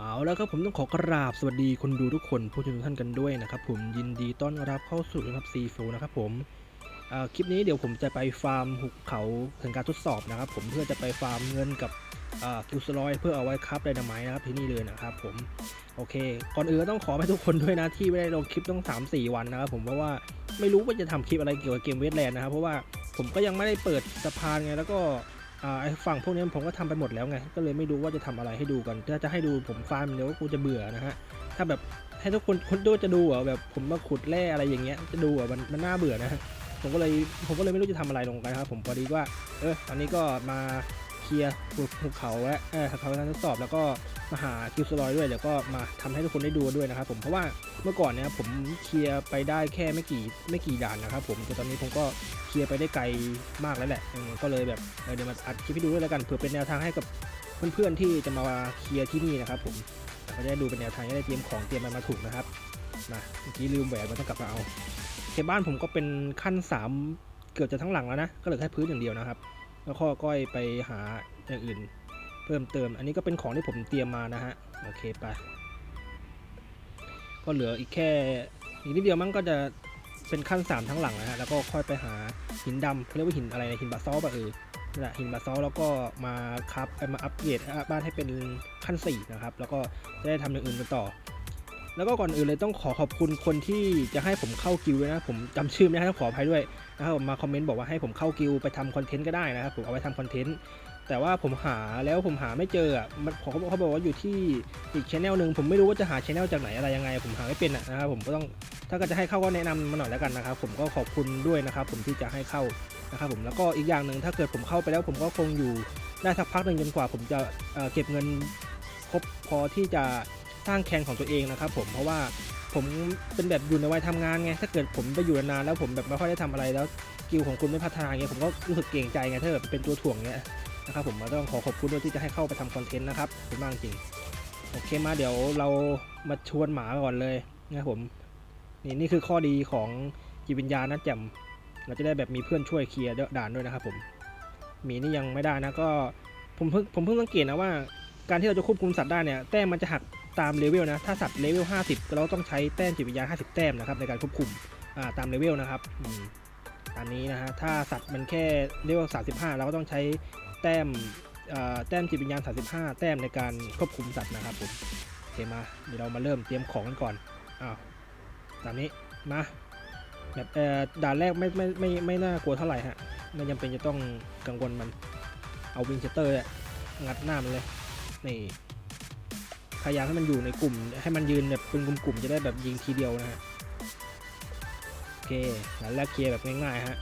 เอาแล้วครับผมต้องขอกราบสวัสดีคนดูทุกคนผู้ชมทุกท่านกันด้วยนะครับผมยินดีต้อนรับเข้าสู่นะครับซีฟูนะครับผมอ่าคลิปนี้เดี๋ยวผมจะไปฟาร์มหุบเขาถึงการทดสอบนะครับ ผมเพื่อจะไปฟาร์มเงินกับอ่ากิลสลอยเพื่อเอาไว้ครับไดนาไมนะครับที่นี่เลยนะครับผมโอเค ก่อนอื่นต้องขอไปทุกคนด้วยนะที่ไม่ได้ลงคลิปต้อง 3-4 วันนะครับผมเพราะว่าไม่รู้ว่าจะทำคลิปอะไรเกี่ยวกับเกมเวทแลนด์นะครับเพราะว่าผมก็ยังไม่ได้เปิดสะพานไงแล้วก็ ไอ้ฝั่งพวกนี้ผมก็ทำไปหมดแล้วไง ก็เลยไม่รู้ว่าจะทำอะไรให้ดูกัน ถ้าจะให้ดูผมฟาร์มเดี๋ยวกูจะเบื่อนะฮะ ถ้าแบบให้ทุกคนคนดูจะดูเหรอะแบบผมมาขุดแร่อะไรอย่างเงี้ย จะดูเหรอะมันมันน่าเบื่อนะฮะ ผมก็เลยผมก็เลยไม่รู้จะทำอะไรลงไปครับ ผมพอดีว่า เออตอนนี้ก็มา เคลียร์ภูเขาไว้เออเขากาทดสอบแล้วก็มาหาคิวสลอยด้วยเดี๋ยวก็มาทำให้ทุกคนได้ดูด้วยนะครับผมเพราะว่าเมื่อก่อนเนี่ยผมเคลียร์ไปได้แค่ไม่กี่ไม่กี่ด่านนะครับผมแต่ตอนนี้ผมก็เคลียร์ไปได้ไกลมากแล้วแหละก็เลยแบบเเดี๋ยวมาอัดคลิปให้ดูด้วยแล้วกันเผื่อเป็นแนวทางให้กับเพื่อนๆที่จะมาเคลียร์ที่นี่นะครับผมก็จะได้ดูเป็นแนวทางจะได้เตรียมของเตรียมมันมาถูกนะครับมาเมื่อกี้ลืมแหวนมันต้องกลับมาเอาเคบ้านผมก็เป็นขั้น 3 เกือบจะทั้งหลังแล้วนะก็เหลือแค่พื้นอย่างเดียวนะครับ แล้วก็ก้อยไปหาอย่างอื่น เพิ่มเติม อันนี้ก็เป็นของที่ผมเตรียมมานะฮะ โอเคไป ก็เหลืออีกแค่อีกนิดเดียวมันก็จะเป็นขั้น 3 ทั้งหลังนะฮะ แล้วก็ค่อยไปหาหินดำเขาเรียกว่าหินอะไรนะหินบาซอลต์ป่ะเออนั่นแหละหินบาซอลแล้วก็มาครับมาอัปเกรดบ้านให้เป็นขั้น 4 นะครับ แล้วก็จะได้ทำอย่างอื่นกันต่อ แล้วก็ก่อนอื่นเลยต้องขอขอบคุณคนที่จะให้ผมเข้ากิวนะ ผมจำชื่อไม่ได้ต้องขออภัยด้วยนะครับมาคอมเมนต์บอกว่าให้ผมเข้ากิลด์ไปทำคอนเทนต์ก็ได้นะครับผมเอาไปทำคอนเทนต์แต่ว่าผมหาแล้วผมหาไม่เจออะมันเขาบอกเขาบอกว่าอยู่ที่อีกชแนลหนึ่งผมไม่รู้ว่าจะหาชแนลจากไหนอะไรยังไง ผมหาไม่เป็นนะครับผมก็ต้องถ้าก็จะให้เข้าก็แนะนำมาหน่อยแล้วกันนะครับผมก็ขอบคุณด้วยนะครับผมที่จะให้เข้านะครับผมแล้วก็อีกอย่างหนึ่งถ้าเกิดผมเข้าไปแล้วผมก็คงอยู่ได้สักพักหนึ่งจนกว่า ผมจะเเก็บเงินครบพอที่จะ สร้างแคนของตัวเองนะครับผมเพราะว่าผมเป็นแบบอยู่ในวัยทำงานไงถ้าเกิดผมไปอยู่นานแล้วผมแบบไม่ค่อยได้ทำอะไรแล้วกิลของคุณไม่พัฒนาเงี้ยผมก็รู้สึกเกรงใจไงถ้าแบบเป็นตัวถ่วงเงี้ยนะครับผมก็ต้องขอขอบคุณด้วยที่จะให้เข้าไปทำคอนเทนต์นะครับคุณมากจริงโอเคมาเดี๋ยวเรามาชวนหมาก่อนเลยนะครับผมนี่นี่คือข้อดีของจิตวิญญาณนะแจ่มเราจะได้แบบมีเพื่อนช่วยเคลียร์ด่านด้วยนะครับผมหมีนี่ยังไม่ได้นะก็ผมเพิ่งผมเพิ่งสังเกตนะว่า การที่เราจะควบคุมสัตว์ได้เนี่ยแต้มมันจะหัก ตามเลเวลนะ ถ้าสัตว์เลเวล 50 เราต้องใช้แต้มจิตวิญญาณ50 แต้มนะครับในการควบคุมตามเลเวลนะครับอันนี้นะฮะ ถ้าสัตว์มันแค่เลเวล 35 เราก็ต้องใช้แต้มแต้มจิตวิญญาณ 35 แต้มในการควบคุมสัตว์นะครับผมโอเคมา เดี๋ยวเรามาเริ่มเตรียมของกันก่อน อ้าว ตามนี้มาแบบด่านแรกไม่ไม่ไม่ไม่น่ากลัวเท่าไหร่ฮะ ไม่จำเป็นจะต้องกังวลมัน เอาวิงเชเตอร์เนี่ยงัดหน้ามันเลย นี่ พยายามให้มันอยู่ในกลุ่ม ให้มันยืนแบบเป็นกลุ่มๆจะได้แบบยิงทีเดียวนะฮะโอเคด่านแรกเคลียร์แบบง่ายๆฮะ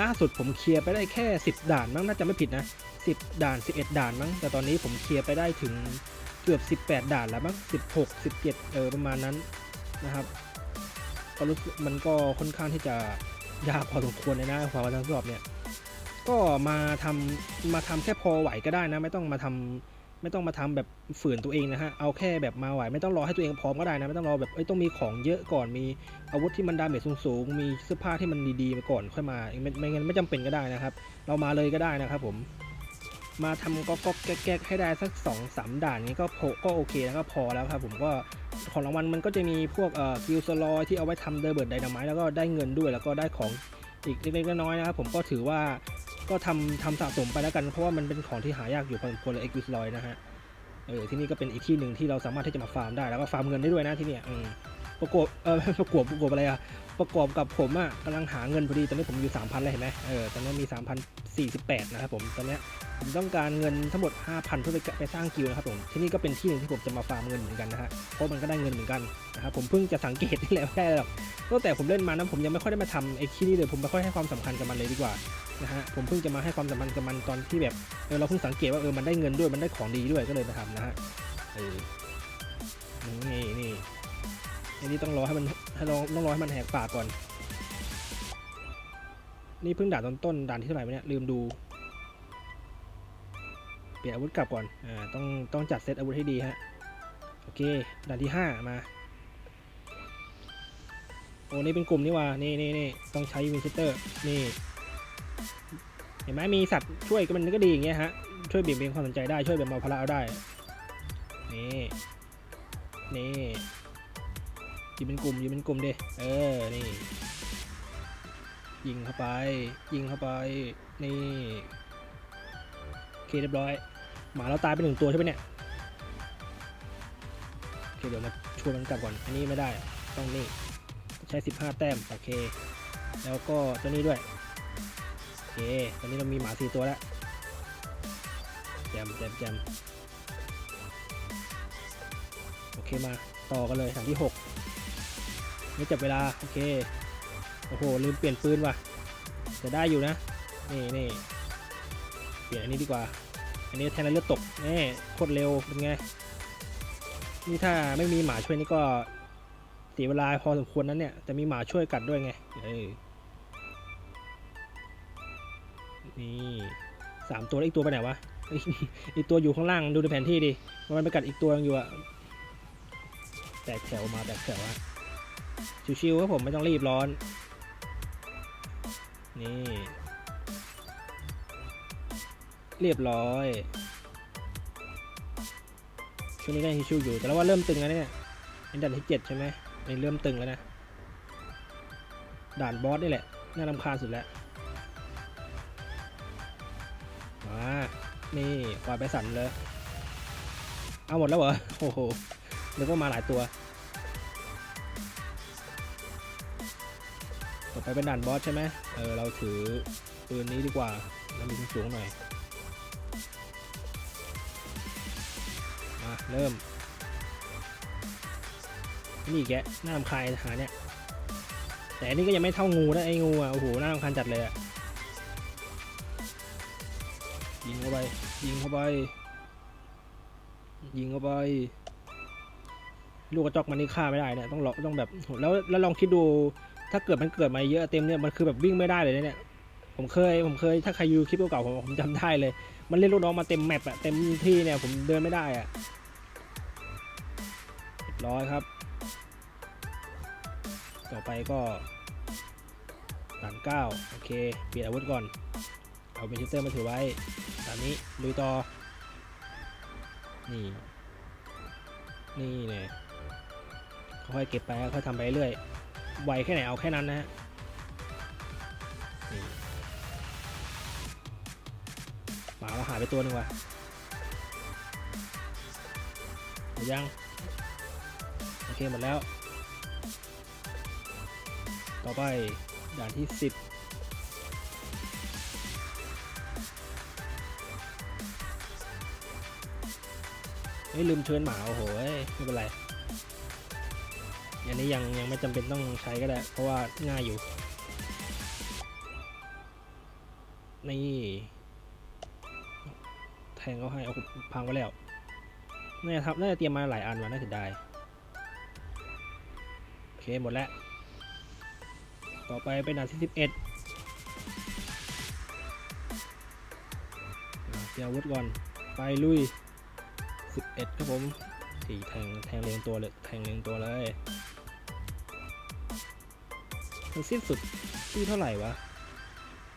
ล่าสุดผมเคลียร์ไปได้แค่ 10 ด่านมั้งน่าจะไม่ผิดนะ 10 ด่าน 11 ด่านมั้งแต่ตอนนี้ผมเคลียร์ไปได้ถึงเกือบ 18 ด่านแล้วมั้ง16 17เออประมาณนั้นนะครับก็รู้สึกมันก็ค่อนข้างที่จะยากพอสมควรเลยนะความทดสอบเนี่ยก็มาทำมาทำแค่พอไหวก็ได้นะ ไม่ต้องมาทำ ไม่ต้องมาทำแบบฝืนตัวเองนะฮะ เอาแค่แบบมาไหว ไม่ต้องรอให้ตัวเองพร้อมก็ได้นะ ไม่ต้องรอแบบเอ้ยต้องมีของเยอะก่อน มีอาวุธที่มันดาเมจสูงๆ มีเสื้อผ้าที่มันดีๆมาก่อนค่อยมาไม่ไม่งั้นไม่จำเป็นก็ได้นะครับ เรามาเลยก็ได้นะครับผม มาทำก็ก็แก๊กให้ได้สักสองสามด่านนี้ก็พอก็โอเคแล้วก็พอแล้วครับผมก็ของรางวัลมันก็จะมีพวกเอ่อกิลสลอยที่เอาไว้ทำเดอร์เบิร์ดไดนาไมต์แล้วก็ได้เงินด้วยแล้วก็ได้ของอีกเล็กๆน้อยๆนะครับผมก็ถือว่า ก็ทำทำสะสมไปแล้วกัน เพราะว่ามันเป็นของที่หายากอยู่พอสมควรเลยเอ็กซ์ลอยนะฮะเออที่นี่ก็เป็นอีกที่หนึ่งที่เราสามารถที่จะมาฟาร์มได้แล้วก็ฟาร์มเงินได้ด้วยนะที่เนี่ยประกอบเออประกอบประกอบอะไรอะประกอบกับผมอะกำลังหาเงินพอดีตอนนี้ผมอยู่3,000เลยเห็นไหมเออตอนนี้มี3,048นะครับผมตอนเนี้ย ผมต้องการเงินทั้งหมด 5,000 เพื่อไปไปสร้างกิลนะครับผมที่นี่ก็เป็นที่หนึ่งที่ผมจะมาฟาร์มเงินเหมือนกันนะฮะเพราะมันก็ได้เงินเหมือนกันนะครับผมเพิ่งจะสังเกตนี่แหละไม่ได้หรอกตั้งแต่ผมเล่นมานะผมยังไม่ค่อยได้มาทำไอ้ที่นี่เลยผมไม่ค่อยให้ความสำคัญกับมันเลยดีกว่านะฮะผมเพิ่งจะมาให้ความสำคัญกับมันตอนที่แบบเออเราเพิ่งสังเกตว่าเออมันได้เงินด้วยมันได้ของดีด้วยก็เลยมาทำนะฮะเออนี่นี่อันนี้ต้องรอให้มันให้รอต้องรอให้มันแหกปากก่อน นี่เพิ่งด่านต้นๆด่านที่เท่าไหร่เนี่ยลืมดู ลี่ยนอาวุธกลับก่อนอ่าต้องต้องจัดเซตอาวุธให้ดีฮะโอเคด่านที่ห้ามาโอ้นี่เป็นกลุ่มนี่ว่านี่นี่นี่ต้องใช้วินเชสเตอร์นี่เห็นไหมมีสัตว์ช่วยก็มันก็ดีอย่างเงี้ยฮะช่วยเบี่ยงเบนความสนใจได้ช่วยแบ่งเบาภาระเอาได้นี่นี่ยิงเป็นกลุ่มยิงเป็นกลุ่มเดิเออนี่ยิงเข้าไป ยิงเข้าไปนี่โอเคเรียบร้อย หมาเราตายไปหนึ่งตัวใช่ไหมเนี่ยโอเคเดี๋ยวมาชวนมันกลับก่อน อันนี้ไม่ได้ ต้องนี่ ใช้ 15 แต้ม โอเค แล้วก็ตัวนี้ด้วย โอเค ตอนนี้เรามีหมาสี่ตัวแล้วแจมแจมแจมโอเคมาต่อกันเลยฐานที่6ไม่จับเวลา โอเค โอ้โห ลืมเปลี่ยนปืนว่ะ จะได้อยู่นะ นี่นี่เปลี่ยนอันนี้ดีกว่า อันนี้แทนแล้วเลือดตกนี่โคตรเร็วเป็นไง นี่ถ้าไม่มีหมาช่วยนี่ก็เสียเวลาพอสมควรนั้นเนี่ย แต่มีหมาช่วยกัดด้วยไง เออ นี่สามตัวแล้วอีกตัวไปไหนวะ อีกตัวอยู่ข้างล่างดูในแผนที่ดิ มันไปกัดอีกตัวยังอยู่อะแตกแถวมาแตกแถวอะชิวๆครับผมไม่ต้องรีบร้อน นี่ เรียบร้อยช่วงนี้ก็ยังชิวๆอยู่แต่แล้วว่าเริ่มตึงแล้วเนี่ยเป็นด่านที่เจ็ดใช่ไหมอันนี้เริ่มตึงแล้วนะด่านบอสนี่แหละน่ารำคาญสุดแล้วมานี่ปล่อยไปสั่นเลยเอาหมดแล้วเหรอโอ้โหเดี๋ยวก็มาหลายตัวต่อไปเป็นด่านบอสใช่ไหมเออเราถือปืนนี้ดีกว่าแล้วมีสูงหน่อย เริ่ม นี่แกน่ารำคาญหาเนี่ย แต่อันนี้ก็ยังไม่เท่างูนะไอ้งูอะโอ้โหน่ารำคาญจัดเลยอะยิงเข้าไป ยิงเข้าไป ยิงเข้าไป ลูกกระจอกมันนี่ฆ่าไม่ได้เนี่ยต้องรอกต้องแบบแล้วแล้วลองคิดดูถ้าเกิดมันเกิดมาเยอะเต็มเนี่ยมันคือแบบวิ่งไม่ได้เลยนะเนี่ยผมเคยผมเคยถ้าใครอยู่คลิปเก่าผมผมจำได้เลย มันเล่นลูกน้องมาเต็มแมปอะเต็มที่เนี่ยผมเดินไม่ได้อะ ร้อยครับ ต่อไปก็ด่านเก้าโอเค เปลี่ยนอาวุธก่อน เอาเบนชิเตอร์มาถือไว้ตอนนี้ลุยต่อ นี่ นี่เนี่ยค่อยเก็บไปค่อยทำไปเรื่อย ไวแค่ไหนเอาแค่นั้นนะฮะหมาเราหายไปตัวหนึ่งว่ะยัง เคหมดแล้ว ต่อไปด่านที่ 10เฮ้ยลืมเชิญหมาโอ้โหไม่เป็นไรอันนี้ยังยังไม่จำเป็นต้องใช้ก็ได้ เพราะว่าง่ายอยู่ นี่ แทงเขาให้เอาพังไปแล้วน่าจะทำน่าจะเตรียมมาหลายอันว่ะน่าเสียดาย เคหมดแล้ว ต่อไปเป็นด่านที่สิบเอ็ดเตรียมอาวุธก่อน ไปลุย11ครับผมสี่แทงแทงเรียงตัวเลยแทงเรียงตัวเลยมันสิ้นสุดที่เท่าไหร่วะ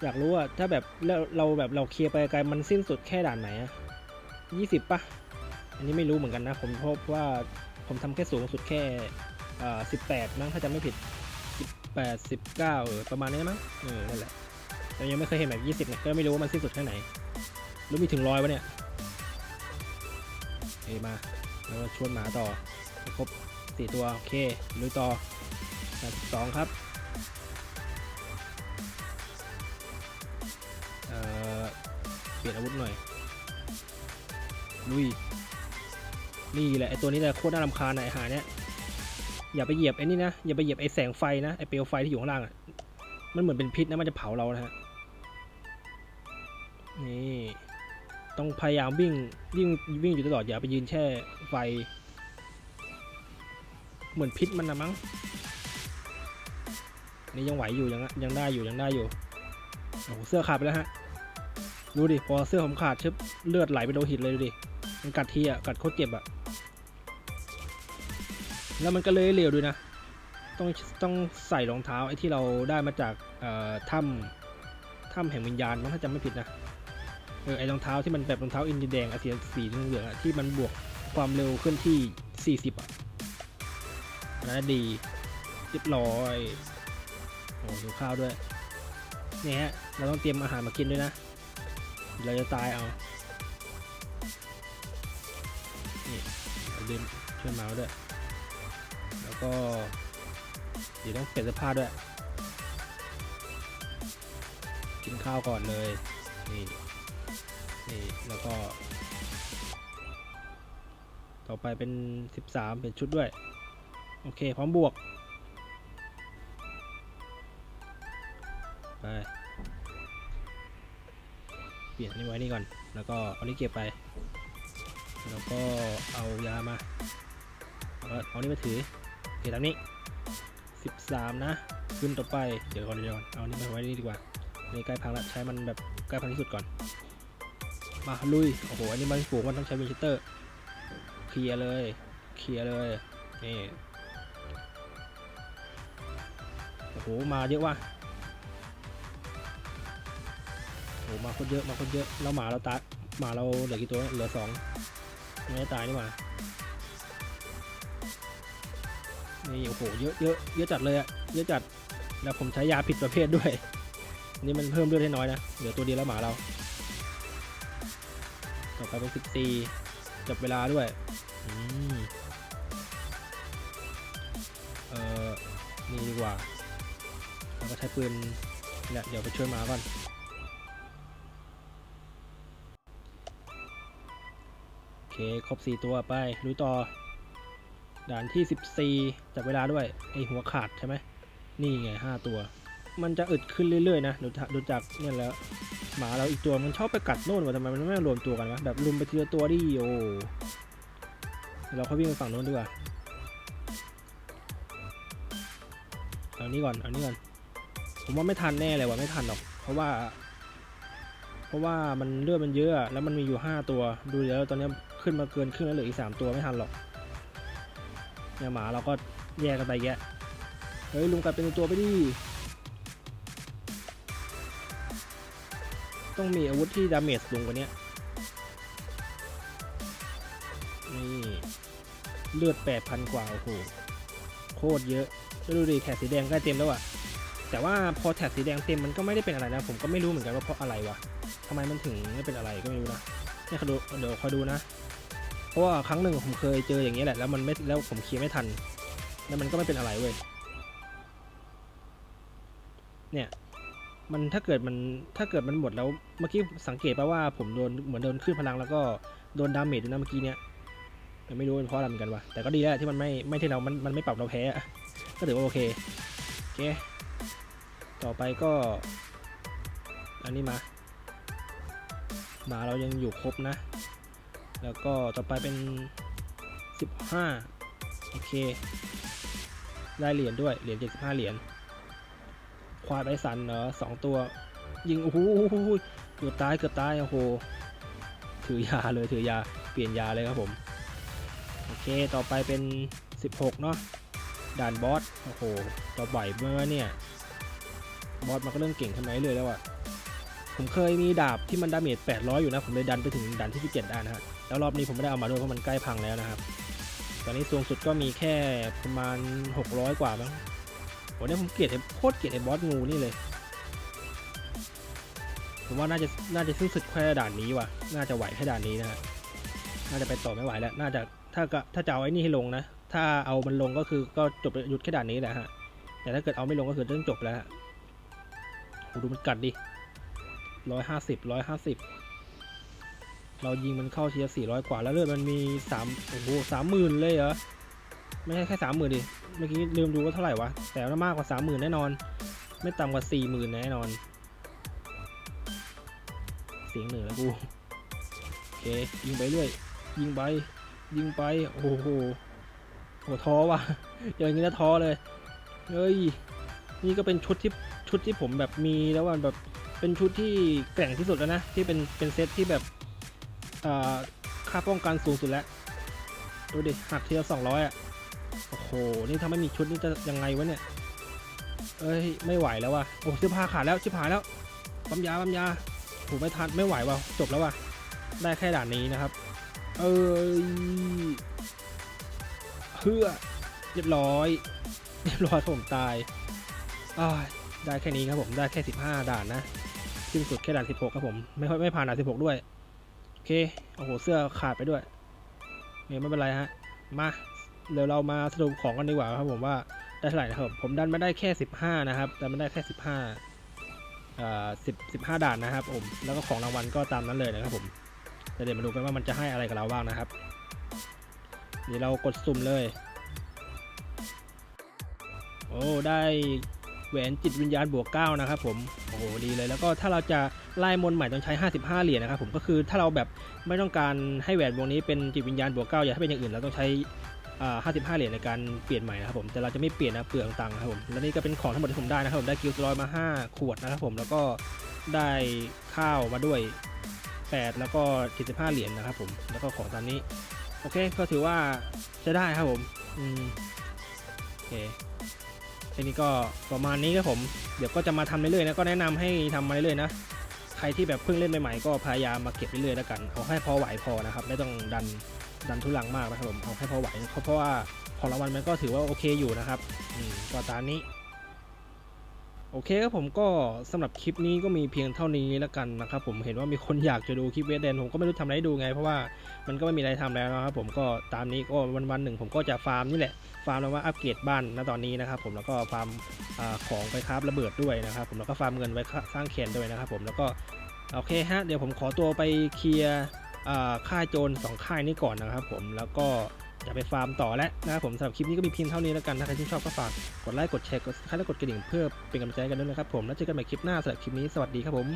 อยากรู้อะถ้าแบบเราเราแบบเราเคลียร์ไปไกลมันสิ้นสุดแค่ด่านไหนอะยี่สิบปะอันนี้ไม่รู้เหมือนกันนะ ผมพบว่าผมทำแค่สูงสุดแค่ อ่าสิบแปดมั้งถ้าจำไม่ผิดสิบแปดสิบเก้าเออประมาณนี้มั้งเออนั่นแหละแต่ยังไม่เคยเห็นแบบยี่สิบเนี่ยก็ไม่รู้ว่ามันสิ้นสุดแค่ไหนรือมีถึงร้อยวะเนี่ยเอมาแล้วชวนหมาต่อครบสี่ตัวโอเคลุยต่อด่านสิบสองครับเอ่อเปลี่ยนอาวุธหน่อยลุยนี่แหละไอตัวนี้แหละโคตรน่ารำคาญไอหาเนี้ย อย่าไปเหยียบไอ้นี่นะ อย่าไปเหยียบไอแสงไฟนะ ไอเปลวไฟที่อยู่ข้างล่างอะ มันเหมือนเป็นพิษนะ มันจะเผาเรานะฮะ นี่ ต้องพยายามวิ่ง วิ่ง วิ่งอยู่ตลอด อย่าไปยืนแช่ไฟ เหมือนพิษมันนะมั้ง อันนี่ยังไหวอยู่ ยังยังได้อยู่ ยังได้อยู่ โอ้โห เสื้อขาดไปแล้วฮะ ดูดิ พอเสื้อผมขาดชึบเลือดไหลไปโดนหินเลยดูดิ มันกัดทีอะ กัดโคตรเจ็บอะ แล้วมันก็เลยเหลวด้วยนะ ต้องต้องใส่รองเท้าไอ้ที่เราได้มาจากถ้ำถ้ำแห่งวิญญาณมั้งถ้าจำไม่ผิดนะเออไอ้รองเท้าที่มันแบบรองเท้าอินดีแดงอะสีสีเหลืองอะที่มันบวกความเร็วขึ้นที่ 40 อะนะดีเรียบร้อยโอ้ดูข้าวด้วยเนี่ยฮะเราต้องเตรียมอาหารมากินด้วยนะ เราจะตายเอา นี่เราเดินช่วยเมาส์ด้วย ก็เดี๋ยวต้องเปลี่ยนเสื้อผ้าด้วย กินข้าวก่อนเลยนี่นี่แล้วก็ ต่อไปเป็น 13 เป็นชุดด้วย โอเค พร้อมบวก ไป เปลี่ยนนี่ไว้นี่ก่อน แล้วก็เอานี่เก็บไป แล้วก็เอายามา เอาเอานี่มาถือ โอเคตามนี้ 13 นะ ขึ้นต่อไปเดี๋ยวก่อนเดี๋ยวก่อนเอานี่มาไว้นี่ดีกว่านี่ใกล้พังล้วใช้มันแบบใกล้พังที่สุดก่อน มาลุยโอ้โหอันนี้มันฝูงมันต้องใช้วินเชสเตอร์เคลียร์เลยเคลียร์เลยนี่โอ้โหมาเยอะว่ะโอ้โหมาคนเยอะมาคนเยอะแล้วหมาเราตายหมาเราเหลือกี่ตัวเหลือสองไม่ได้ตายนี่หว่า นี่โอ้โหเยอะเยอะเยอะจัดเลยอะเยอะจัดแล้วผมใช้ยาผิดประเภทด้วย นี่มันเพิ่มเลือดให้น้อยนะเหลือตัวเดียวแล้วหมาเรา ต่อไปเป็นสิบสี่จับเวลาด้วยอืมเออนี่ดีกว่าเราก็ใช้ปืนเนี่ยเดี๋ยวไปช่วยหมาก่อนโอเค ครบ4ตัวไปลุยต่อ ด่านที่ 14 จับเวลาด้วยไอหัวขาดใช่ไหมนี่ไง 5 ตัว มันจะอึดขึ้นเรื่อยๆนะดูจากดูจากเนี่ยแล้ว หมาเราอีกตัวมันชอบไปกัดโน่นว่ะทำไมมันไม่รวมตัวกันวะแบบรุมไปทีละตัวดิโอเดี๋ยเราค่อยวิ่งไปฝั่งโน้นดีกว่าเอานี้ก่อนเอานี้ก่อน ผมว่าไม่ทันแน่เลยว่ะไม่ทันหรอก เพราะว่า เพราะว่ามันเลือดมันเยอะแล้วมันมีอยู่ห้าตัว ดูแล้วตอนนี้ขึ้นมาเกินครึ่งแล้วเหลืออีกสามตัวไม่ทันหรอก เนี่ยหมาเราก็แยกกันไปแยะเฮ้ยลุงกลับเป็นตัวไปดิต้องมีอาวุธที่ดาเมจสูงกว่านี้นี่เลือดแปดพันกว่า โอ้โห โคตรเยอะแล้วดูดิแถบสีแดงใกล้เต็มแล้วอะแต่ว่าพอแถบสีแดงเต็มมันก็ไม่ได้เป็นอะไรนะ ผมก็ไม่รู้เหมือนกันว่าเพราะอะไรวะทำไมมันถึงไม่เป็นอะไรก็ไม่รู้นะเนี่ยคอยดูเดี๋ยวคอยดูนะ ราะว่าครั้งหนึ่งผมเคยเจออย่างนี้แหละแล้วมันไม่แล้วผมเคลียร์ไม่ทัน แล้วมันก็ไม่เป็นอะไรเว้ยเนี่ยมันถ้าเกิดมันถ้าเกิดมันหมดแล้วเมื่อกี้สังเกตป่ะว่าผมโดนเหมือนโดนขึ้นพลังแล้วก็โดนดาเมจด้วยนะเมื่อกี้เนี้ยยังไม่รู้เป็นเพราะอะไรเหมือนกันวะแต่ก็ดีแล้วที่มันไม่ไม่ที่เรา มันมันไม่ปรับเราแพ้ก็ถือว่าโอเคโอเค ต่อไปก็ อันนี้มาหมาเรายังอยู่ครบนะ แล้วก็ต่อไปเป็น 15 โอเค ได้เหรียญด้วย เหรียญ75 เหรียญ ควายไบสันเนาะสองตัว ยิง โอ้โหเกือบตาย เกือบตาย โอ้โห ถือยาเลย ถือยา เปลี่ยนยาเลยครับผม โอเค ต่อไปเป็น 16 เนาะ ด่านบอส โอ้โห ต่อบ่อยเมื่อเนี่ย บอสมันก็เริ่มเก่งขึ้นมาเรื่อยแล้วอะผมเคยมีดาบที่มันดาเมจ800 อยู่นะ ผมเลยดันไปถึงด่านที่ 17 ได้นะฮะ แล้วรอบนี้ผมไม่ได้เอามาด้วยเพราะมันใกล้พังแล้วนะครับ ตอนนี้สูงสุดก็มีแค่ประมาณ 600 กว่ามั้งโอ้เนี่ยผมเกลียดไอ้โคตรเกลียดไอ้บอสงูนี่เลย ผมว่าน่าจะน่าจะสิ้นสุดแค่ด่านนี้ว่ะ น่าจะไหวแค่ด่านนี้นะฮะ น่าจะไปต่อไม่ไหวแล้ว น่าจะถ้าก็ถ้าจะเอาไอ้นี่ให้ลงนะ ถ้าเอามันลงก็คือก็จบหยุดแค่ด่านนี้แหละฮะ แต่ถ้าเกิดเอาไม่ลงก็คือต้องจบแล้วฮะโหดูมันกัดดิร้อยห้าสิบร้อยห้าสิบ เรายิงมันเข้าทีละสี่ร้อยกว่าแล้วเลือดมันมีสามโอ้โหสามหมื่นเลยเหรอ ไม่ใช่แค่สามหมื่นดิ เมื่อกี้ลืมดูว่าเท่าไหร่วะ แต่ว่ามากกว่าสามหมื่นแน่นอน ไม่ต่ำกว่าสี่หมื่นแน่นอน เสียงเหนือแล้วกู โอเค ยิงไปเรื่อย ยิงไป ยิงไป โอ้โหโหท้อว่ะ อย่างนี้แล้วท้อเลย เฮ้ย นี่ก็เป็นชุดที่ชุดที่ผมแบบมีแล้วว่าแบบเป็นชุดที่แกร่งที่สุดแล้วนะ ที่เป็นเป็นเซตที่แบบ ค่าป้องกันสูงสุดแล้ว ดูดิหักเทีละสองร้อยอะ โอ้โห นี่ถ้าไม่มีชุดนี่จะยังไงวะเนี่ย เอ้ย ไม่ไหวแล้วว่ะ โอ้เสื้อผ้าขาดแล้วชิบหายแล้วปั๊มยาปั๊มยาถูไม่ทันไม่ไหวว่ะ จบแล้วว่ะ ได้แค่ด่านนี้นะครับ เอ้ยเพื่อเรียบร้อย เรียบร้อยผมตายอ้ายได้แค่นี้ครับผม ได้แค่ 15 ด่านนะสิ้นสุดแค่ด่าน 16 ครับผม ไม่ค่อยไม่ผ่านด่าน 16 ด้วย เค โอ้โห เสื้อขาดไปด้วยเนี่ยไม่เป็นไรฮะ มาเดี๋ยวเรามาสรุปของกันดีกว่าครับผมว่าได้เท่าไหร่นะครับ ผมดันไมาได้แค่ 15 นะครับ ดันไมาได้แค่ 15อ่า10 15 ด่านนะครับผม แล้วก็ของรางวัลก็ตามนั้นเลยนะครับผมเดี๋ยวมาดูกันว่ามันจะให้อะไรกับเราบ้างนะครับเดี๋ยวเรากดสุ่มเลย โอ้ ได้ แหวนจิตวิญญาณบวกเก้านะครับผมโอ้โหดีเลยแล้วก็ถ้าเราจะไล่มนใหม่ต้องใช้ 55 เหรียญนะครับผมก็คือถ้าเราแบบไม่ต้องการให้แหวนวงนี้เป็นจิตวิญญาณบวกเก้าอยากให้เป็นอย่างอื่นเราต้องใช้อ่า55 เหรียญในการเปลี่ยนใหม่นะครับผมแต่เราจะไม่เปลี่ยนนะเปลืองตังค์ครับผมและนี่ก็เป็นของทั้งหมดที่ผมได้นะครับผมได้กิลส์รอยมา 5 ขวดนะครับผมแล้วก็ได้ข้าวมาด้วย 8 แล้วก็ 75 เหรียญนะครับผมแล้วก็ของตามนี้โอเคก็ถือว่าใช้ได้ครับผมอืมโอเค ทีนี้ก็ประมาณนี้ครับผม เดี๋ยวก็จะมาทำเรื่อยๆนะก็แนะนำให้ทำมาเรื่อยๆนะใครที่แบบเพิ่งเล่นใหม่ๆก็พยายามมาเก็บเรื่อยๆแล้วกันเอาให้พอไหวพอนะครับไม่ต้องดันดันทุลังมากนะครับผมเอาให้พอไหวนะครับเพราะว่าของรางวัลมันก็ถือว่าโอเคอยู่นะครับอืมก็ตามนี้ โอเคครับผมก็สำหรับคลิปนี้ก็มีเพียงเท่านี้แล้วกันนะครับผมเห็นว่ามีคนอยากจะดูคลิปเวสเดนผมก็ไม่รู้ทำอะไรให้ดูไง เพราะว่ามันก็ไม่มีอะไรทำแล้วนะครับผมก็ตามนี้ก็วันวันๆหนึ่งผมก็จะฟาร์มนี่แหละฟาร์มแล้วว่าอัปเกรดบ้านณตอนนี้นะครับผมแล้วก็ฟาร์มของไปคราฟระเบิดด้วยนะครับผมแล้วก็ฟาร์มเงินไว้สร้างแคนด้วยนะครับผมแล้วก็โอเคฮะเดี๋ยวผมขอตัวไปเคลียร์ค่ายโจรสองค่ายนี้ก่อนนะครับผมแล้วก็ จะไปฟาร์มต่อแล้วนะครับผมสำหรับคลิปนี้ก็มีเพียงเท่านี้แล้วกันถ้าใครที่ชอบก็ฝากกดไลค์กดแชร์กดคลิกและกดกระดิ่งเพื่อเป็นกำลังใจกันด้วยนะครับผมแล้วเจอกันใหม่คลิปหน้าสำหรับคลิปนี้สวัสดีครับผม